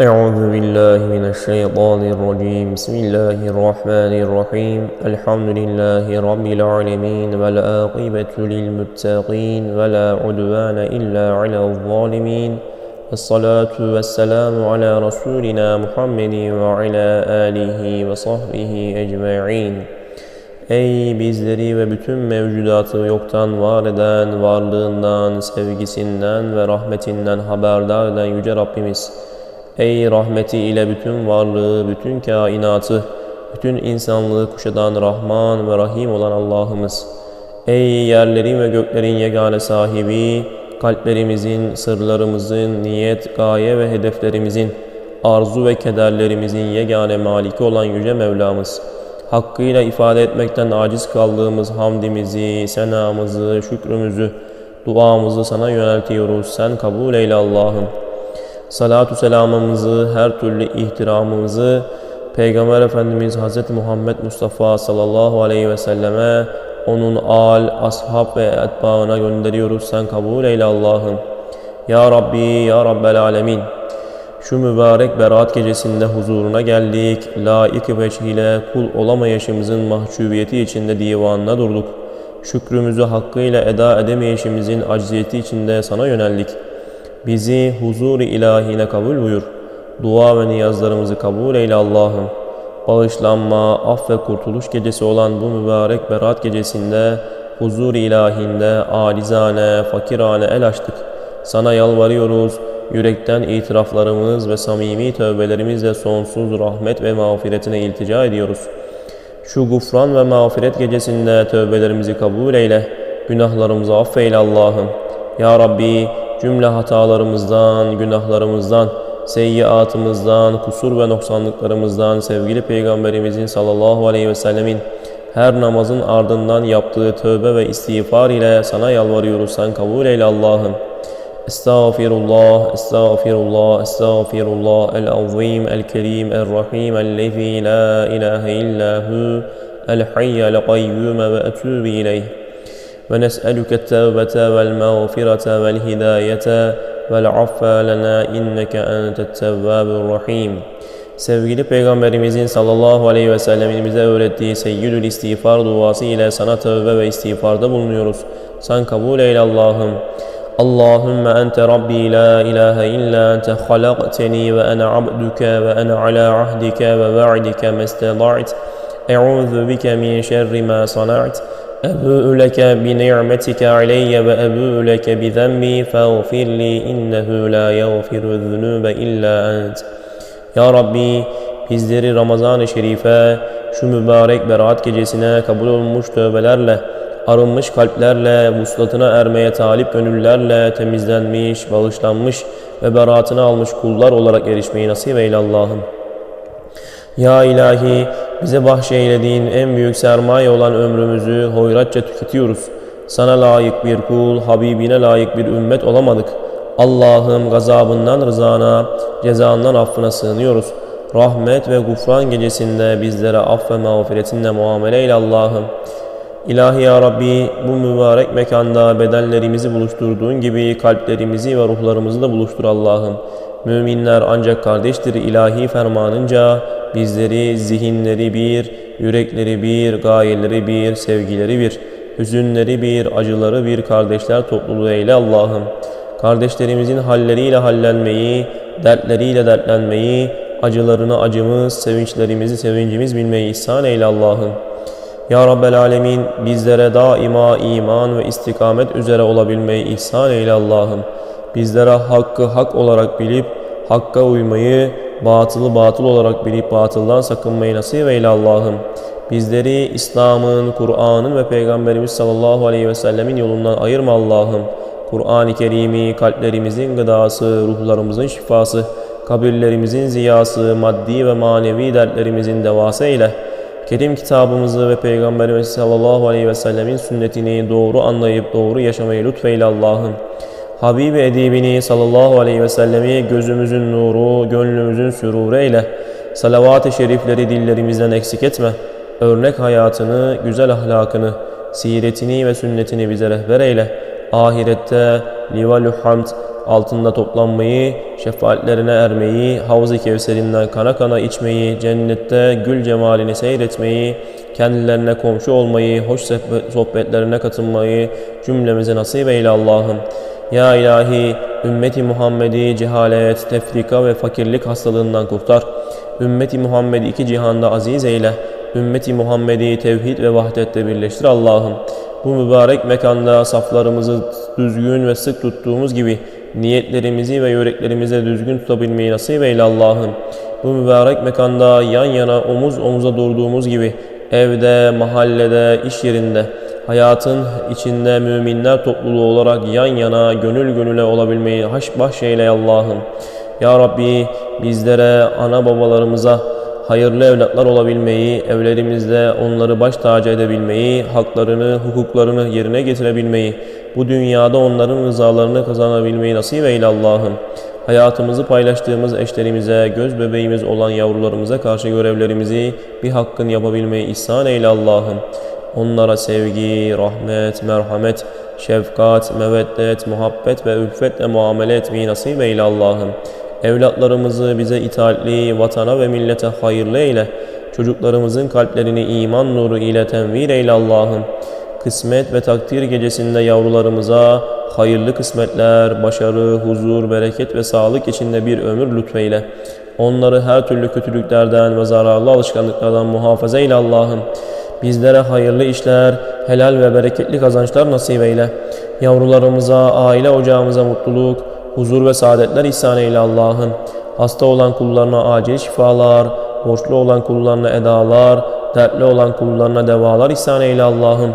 أعوذ بالله من الشيطان الرجيم بسم الله الرحمن الرحيم الحمد لله رب العالمين والعاقبة للمتقين ولا عدوان إلا على الظالمين الصلاة والسلام على رسولنا محمد وعلى آله وصحبه أجمعين Ey bizleri ve bütün mevcudatı yoktan var eden, varlığından, sevgisinden ve rahmetinden haberdar eden Yüce Rabbimiz! Ey rahmeti ile bütün varlığı, bütün kainatı, bütün insanlığı kuşatan Rahman ve Rahim olan Allah'ımız! Ey yerlerin ve göklerin yegane sahibi, kalplerimizin, sırlarımızın, niyet, gaye ve hedeflerimizin, arzu ve kederlerimizin yegane maliki olan Yüce Mevlamız! hakkıyla ifade etmekten aciz kaldığımız hamdimizi, senamızı, şükrümüzü, duamızı sana yöneltiyoruz. Sen kabul eyle Allah'ım. Salatu selamımızı, her türlü ihtiramımızı Peygamber Efendimiz Hz. Muhammed Mustafa sallallahu aleyhi ve selleme, onun al, ashab ve etbaına gönderiyoruz. Sen kabul eyle Allah'ım. Ya Rabbi, Ya Rabbel Alemin. Şu mübarek berat gecesinde huzuruna geldik. Laik veçhiyle kul olamayışımızın mahcubiyeti içinde divanına durduk. Şükrümüzü hakkıyla eda edemeyişimizin acziyeti içinde sana yöneldik. Bizi huzur-i ilahine kabul buyur. Dua ve niyazlarımızı kabul eyle Allah'ım. Bağışlanma, af ve kurtuluş gecesi olan bu mübarek berat gecesinde huzur-i ilahinde alizane, fakirane el açtık. Sana yalvarıyoruz yürekten itiraflarımız ve samimi tövbelerimizle sonsuz rahmet ve mağfiretine iltica ediyoruz. Şu gufran ve mağfiret gecesinde tövbelerimizi kabul eyle, günahlarımızı affeyle Allah'ım. Ya Rabbi cümle hatalarımızdan, günahlarımızdan, seyyiatımızdan, kusur ve noksanlıklarımızdan sevgili Peygamberimizin sallallahu aleyhi ve sellemin her namazın ardından yaptığı tövbe ve istiğfar ile sana yalvarıyoruz sen kabul eyle Allah'ım. Estağfirullah, estağfirullah, estağfirullah, el-azim, el-kerim, el-rahim, el-lezi la ilahe illahu, el-hayye, el-kayyume ve etûbi ileyh. ونسألك التوبة والمغفرة والهداية والعفو لنا إنك أنت التواب الرحيم Sevgili Peygamberimizin sallallahu aleyhi ve sellemin bize öğrettiği seyyidül istiğfar duası ile sana tövbe ve istiğfarda bulunuyoruz. Sen kabul eyle Allah'ım. اللهم أنت ربي لا إله إلا أنت خلقتني وأنا عبدك وأنا على عهدك ووعدك ما استطعت أعوذ بك من شر ما صنعت أبوء لك بنعمتك علي وأبوء لك بذنبي فاغفر لي إنه لا يغفر الذنوب إلا أنت Ya Rabbi bizleri Ramazan-ı Şerif'e şu mübarek berat gecesine kabul olmuş tövbelerle arınmış kalplerle, vuslatına ermeye talip gönüllerle temizlenmiş, bağışlanmış ve beratını almış kullar olarak erişmeyi nasip eyle Allah'ım. Ya ilahi bize bahşeylediğin en büyük sermaye olan ömrümüzü hoyratça tüketiyoruz. Sana layık bir kul, Habibine layık bir ümmet olamadık. Allah'ım gazabından rızana, cezandan affına sığınıyoruz. Rahmet ve gufran gecesinde bizlere aff ve mağfiretinle muamele eyle Allah'ım. İlahi ya Rabbi bu mübarek mekanda bedenlerimizi buluşturduğun gibi kalplerimizi ve ruhlarımızı da buluştur Allah'ım. Müminler ancak kardeştir ilahi fermanınca bizleri zihinleri bir, yürekleri bir, gayeleri bir, sevgileri bir, hüzünleri bir, acıları bir kardeşler topluluğu eyle Allah'ım. Kardeşlerimizin halleriyle hallenmeyi, dertleriyle dertlenmeyi, acılarını acımız, sevinçlerimizi sevincimiz bilmeyi ihsan eyle Allah'ım. Ya Rabbel Alemin bizlere daima iman ve istikamet üzere olabilmeyi ihsan eyle Allah'ım. Bizlere hakkı hak olarak bilip hakka uymayı, batılı batıl olarak bilip batıldan sakınmayı nasip eyle Allah'ım. Bizleri İslam'ın, Kur'an'ın ve Peygamberimiz sallallahu aleyhi ve sellemin yolundan ayırma Allah'ım. Kur'an-ı Kerim'i kalplerimizin gıdası, ruhlarımızın şifası, kabirlerimizin ziyası, maddi ve manevi dertlerimizin devası eyle. Kerim kitabımızı ve Peygamberimiz sallallahu aleyhi ve sellemin sünnetini doğru anlayıp doğru yaşamayı lütfeyle Allah'ım. Habibi edibini sallallahu aleyhi ve sellemi gözümüzün nuru, gönlümüzün süruru eyle. Salavat-ı şerifleri dillerimizden eksik etme. Örnek hayatını, güzel ahlakını, siretini ve sünnetini bize rehber eyle. Ahirette livalü hamd, altında toplanmayı, şefaatlerine ermeyi, havz-ı kevserinden kana kana içmeyi, cennette gül cemalini seyretmeyi, kendilerine komşu olmayı, hoş sohbetlerine katılmayı cümlemize nasip eyle Allah'ım. Ya ilahi ümmeti Muhammed'i cehalet, tefrika ve fakirlik hastalığından kurtar. Ümmeti Muhammed'i iki cihanda aziz eyle. Ümmeti Muhammed'i tevhid ve vahdette birleştir Allah'ım. Bu mübarek mekanda saflarımızı düzgün ve sık tuttuğumuz gibi niyetlerimizi ve yüreklerimize düzgün tutabilmeyi nasip eyle Allah'ım. Bu mübarek mekanda yan yana omuz omuza durduğumuz gibi evde, mahallede, iş yerinde, hayatın içinde müminler topluluğu olarak yan yana, gönül gönüle olabilmeyi haş bahşeyle Allah'ım. Ya Rabbi bizlere, ana babalarımıza hayırlı evlatlar olabilmeyi, evlerimizde onları baş tacı edebilmeyi, haklarını, hukuklarını yerine getirebilmeyi, bu dünyada onların rızalarını kazanabilmeyi nasip eyle Allah'ım. Hayatımızı paylaştığımız eşlerimize, göz bebeğimiz olan yavrularımıza karşı görevlerimizi bir hakkın yapabilmeyi ihsan eyle Allah'ım. Onlara sevgi, rahmet, merhamet, şefkat, meveddet, muhabbet ve ülfetle muamele etmeyi nasip eyle Allah'ım. Evlatlarımızı bize itaatli, vatana ve millete hayırlı eyle. Çocuklarımızın kalplerini iman nuru ile tenvir eyle Allah'ım. Kısmet ve takdir gecesinde yavrularımıza hayırlı kısmetler, başarı, huzur, bereket ve sağlık içinde bir ömür lütfeyle. Onları her türlü kötülüklerden ve zararlı alışkanlıklardan muhafaza eyle Allah'ım. Bizlere hayırlı işler, helal ve bereketli kazançlar nasip eyle. Yavrularımıza, aile ocağımıza mutluluk, huzur ve saadetler ihsan eyle Allah'ım. Hasta olan kullarına acil şifalar, borçlu olan kullarına edalar, dertli olan kullarına devalar ihsan eyle Allah'ım.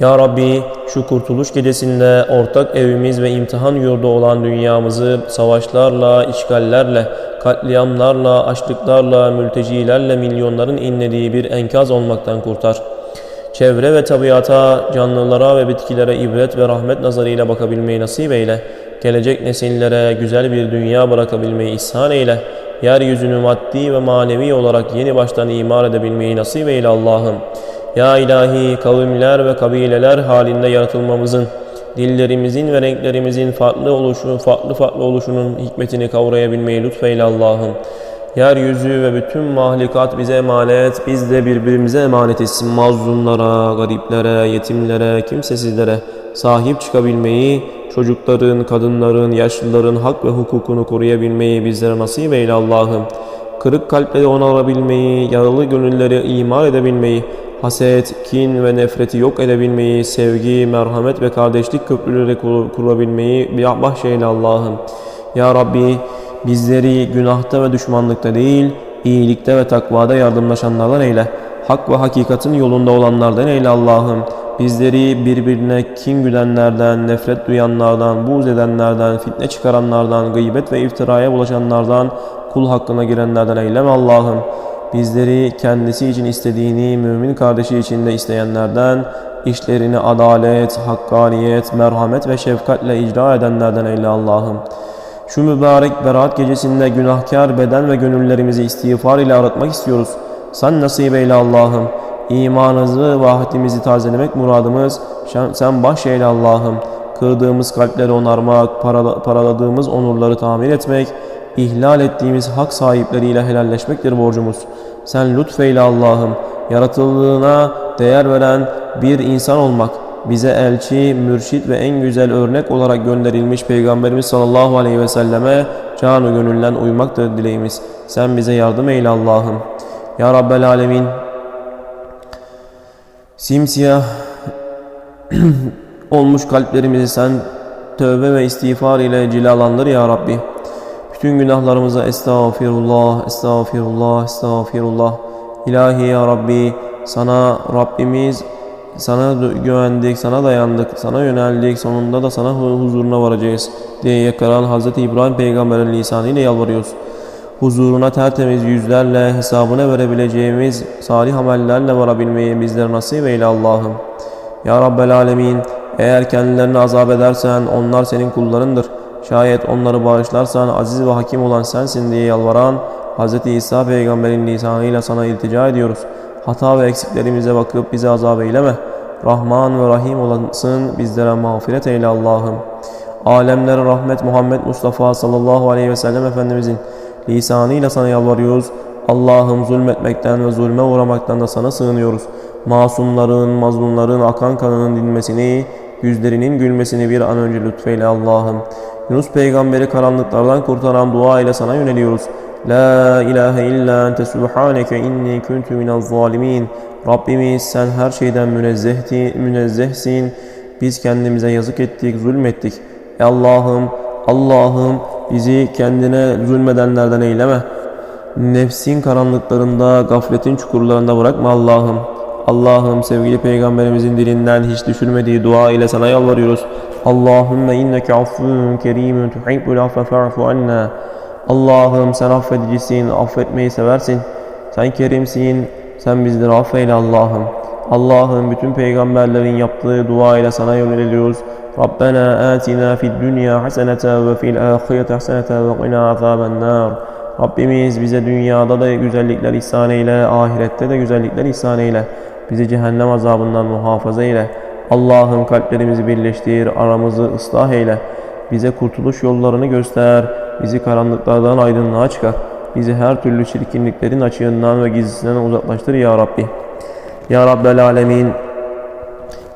Ya Rabbi şu kurtuluş gecesinde ortak evimiz ve imtihan yurdu olan dünyamızı savaşlarla, işgallerle, katliamlarla, açlıklarla, mültecilerle milyonların inlediği bir enkaz olmaktan kurtar. Çevre ve tabiata, canlılara ve bitkilere ibret ve rahmet nazarıyla bakabilmeyi nasip eyle. Gelecek nesillere güzel bir dünya bırakabilmeyi ihsan eyle. Yeryüzünü maddi ve manevi olarak yeni baştan imar edebilmeyi nasip eyle Allah'ım. Ya ilahi kavimler ve kabileler halinde yaratılmamızın, dillerimizin ve renklerimizin farklı oluşu, farklı farklı oluşunun hikmetini kavrayabilmeyi lütfeyle Allah'ım. Yeryüzü ve bütün mahlukat bize emanet, biz de birbirimize emanet etsin. Mazlumlara, gariplere, yetimlere, kimsesizlere sahip çıkabilmeyi, çocukların, kadınların, yaşlıların hak ve hukukunu koruyabilmeyi bizlere nasip eyle Allah'ım. Kırık kalpleri onarabilmeyi, yaralı gönülleri imar edebilmeyi, haset, kin ve nefreti yok edebilmeyi, sevgi, merhamet ve kardeşlik köprüleri kur kurabilmeyi bahşeyle Allah'ım. Ya Rabbi bizleri günahta ve düşmanlıkta değil, iyilikte ve takvada yardımlaşanlardan eyle. Hak ve hakikatin yolunda olanlardan eyle Allah'ım. Bizleri birbirine kin gülenlerden, nefret duyanlardan, buğz edenlerden, fitne çıkaranlardan, gıybet ve iftiraya bulaşanlardan, kul hakkına girenlerden eyleme Allah'ım. Bizleri kendisi için istediğini mümin kardeşi için de isteyenlerden, işlerini adalet, hakkaniyet, merhamet ve şefkatle icra edenlerden eyle Allah'ım. Şu mübarek berat gecesinde günahkar beden ve gönüllerimizi istiğfar ile aratmak istiyoruz. Sen nasip eyle Allah'ım. İmanımızı ve ahdimizi tazelemek muradımız. Sen bahşeyle Allah'ım. Kırdığımız kalpleri onarmak, paraladığımız onurları tamir etmek, ihlal ettiğimiz hak sahipleriyle helalleşmektir borcumuz. Sen lütfeyle Allah'ım, yaratıldığına değer veren bir insan olmak, bize elçi, mürşit ve en güzel örnek olarak gönderilmiş Peygamberimiz sallallahu aleyhi ve selleme canı gönülden uymaktır dileğimiz. Sen bize yardım eyle Allah'ım. Ya Rabbel Alemin, simsiyah olmuş kalplerimizi sen tövbe ve istiğfar ile cilalandır ya Rabbi. Bütün günahlarımıza estağfirullah, estağfirullah, estağfirullah. İlahi ya Rabbi sana Rabbimiz sana güvendik, sana dayandık, sana yöneldik, sonunda da sana huzuruna varacağız diye yakaran Hz. İbrahim peygamberin lisanıyla yalvarıyoruz. Huzuruna tertemiz yüzlerle hesabına verebileceğimiz salih amellerle varabilmeyi bizlere nasip eyle Allah'ım. Ya Rabbel Alemin eğer kendilerini azap edersen onlar senin kullarındır. Şayet onları bağışlarsan aziz ve hakim olan sensin diye yalvaran Hz. İsa peygamberin lisanıyla sana iltica ediyoruz. Hata ve eksiklerimize bakıp bizi azap eyleme. Rahman ve Rahim olansın bizlere mağfiret eyle Allah'ım. alemlere rahmet Muhammed Mustafa sallallahu aleyhi ve sellem Efendimizin lisanıyla sana yalvarıyoruz. Allah'ım zulmetmekten ve zulme uğramaktan da sana sığınıyoruz. Masumların, mazlumların akan kanının dinmesini, yüzlerinin gülmesini bir an önce lütfeyle Allah'ım. Yunus peygamberi karanlıklardan kurtaran dua ile sana yöneliyoruz. La ilahe illa ente subhaneke inni kuntu minel zalimin. Rabbimiz sen her şeyden münezzehti, münezzehsin. Biz kendimize yazık ettik, zulmettik. Allah'ım, Allah'ım bizi kendine zulmedenlerden eyleme. Nefsin karanlıklarında, gafletin çukurlarında bırakma Allah'ım. Allah'ım sevgili peygamberimizin dilinden hiç düşürmediği dua ile sana yalvarıyoruz. Allahümme inneke affun kerimun tuhibbul affe fa'fu anna. Allah'ım sen affedicisin, affetmeyi seversin. Sen kerimsin, sen bizleri affeyle Allah'ım. Allah'ım bütün peygamberlerin yaptığı dua ile sana yöneliyoruz. Rabbena atina fid dünya hasenete ve fil hasenete ve qina azaben nar. Rabbimiz bize dünyada da güzellikler ihsan eyle, ahirette de güzellikler ihsan eyle. Bizi cehennem azabından muhafaza eyle. Allah'ım kalplerimizi birleştir, aramızı ıslah eyle. Bize kurtuluş yollarını göster. Bizi karanlıklardan aydınlığa çıkar. Bizi her türlü çirkinliklerin açığından ve gizlisinden uzaklaştır ya Rabbi. Ya Rabbel Alemin,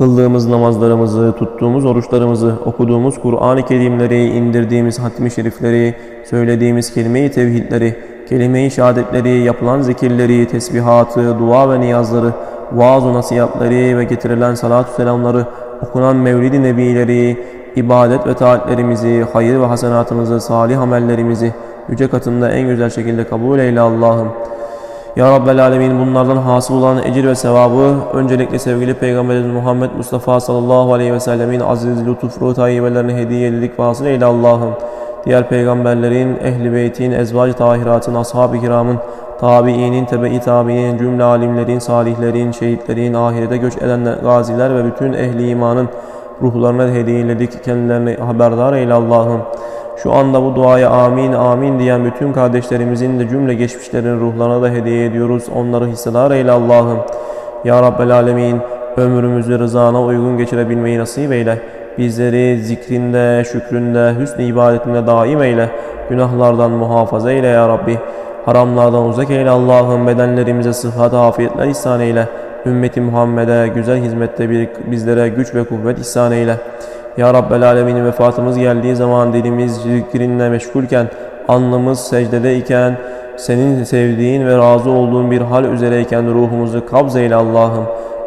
kıldığımız namazlarımızı, tuttuğumuz oruçlarımızı, okuduğumuz Kur'an-ı Kerimleri, indirdiğimiz hatmi şerifleri, söylediğimiz kelime-i tevhidleri, kelime-i şehadetleri, yapılan zikirleri, tesbihatı, dua ve niyazları, vaaz-ı nasihatleri ve getirilen salatü selamları, okunan mevlid-i nebileri, ibadet ve taatlerimizi, hayır ve hasenatımızı, salih amellerimizi yüce katında en güzel şekilde kabul eyle Allah'ım. Ya Rabbel Alemin bunlardan hasıl olan ecir ve sevabı öncelikle sevgili Peygamberimiz Muhammed Mustafa sallallahu aleyhi ve sellemin aziz lütufru tayyibelerini hediye edildik vasıl eyle Allah'ım. Diğer peygamberlerin, ehli beytin, ezvac tahiratın, ashab-ı kiramın, tabiinin, tebe-i tabiinin, cümle alimlerin, salihlerin, şehitlerin, ahirete göç eden gaziler ve bütün ehli imanın ruhlarına hediyeledik. Kendilerini haberdar eyle Allah'ım. Şu anda bu duaya amin amin diyen bütün kardeşlerimizin de cümle geçmişlerin ruhlarına da hediye ediyoruz. Onları hissedar eyle Allah'ım. Ya Rabbel Alemin ömrümüzü rızana uygun geçirebilmeyi nasip eyle. Bizleri zikrinde, şükründe, hüsnü ibadetinde daim eyle. Günahlardan muhafaza eyle ya Rabbi. Haramlardan uzak eyle Allah'ım. Bedenlerimize sıhhat, afiyetler ihsan eyle. Ümmeti Muhammed'e güzel hizmette bir, bizlere güç ve kuvvet ihsan eyle. Ya Rabbel Alemin vefatımız geldiği zaman dilimiz zikrinle meşgulken, alnımız secdedeyken, senin sevdiğin ve razı olduğun bir hal üzereyken ruhumuzu kabz eyle Allah'ım.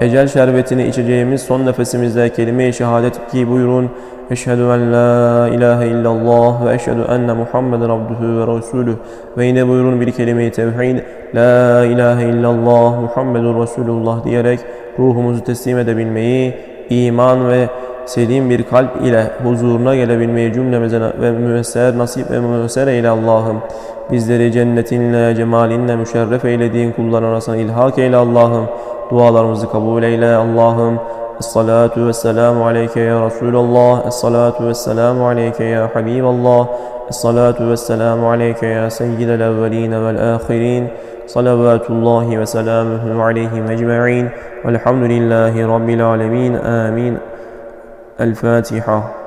Ecel şerbetini içeceğimiz son nefesimizde kelime-i şehadet ki buyurun. Eşhedü en la ilahe illallah ve eşhedü enne Muhammeden abduhu ve resulüh. Ve yine buyurun bir kelime-i tevhid. La ilahe illallah Muhammedun Resulullah diyerek ruhumuzu teslim edebilmeyi, iman ve selim bir kalp ile huzuruna gelebilmeyi cümlemize ve müesser nasip ve müesser eyle Allah'ım. Bizleri cennetinle, cemalinle müşerref eylediğin kullar arasına ilhak eyle Allah'ım. Dualarımızı kabul eyle Allah'ım. الصلاة والسلام عليك يا رسول الله الصلاة والسلام عليك يا حبيب الله الصلاة والسلام عليك يا سيد الأولين والآخرين صلوات الله وسلامه عليهم أجمعين والحمد لله رب العالمين آمين. الفاتحة.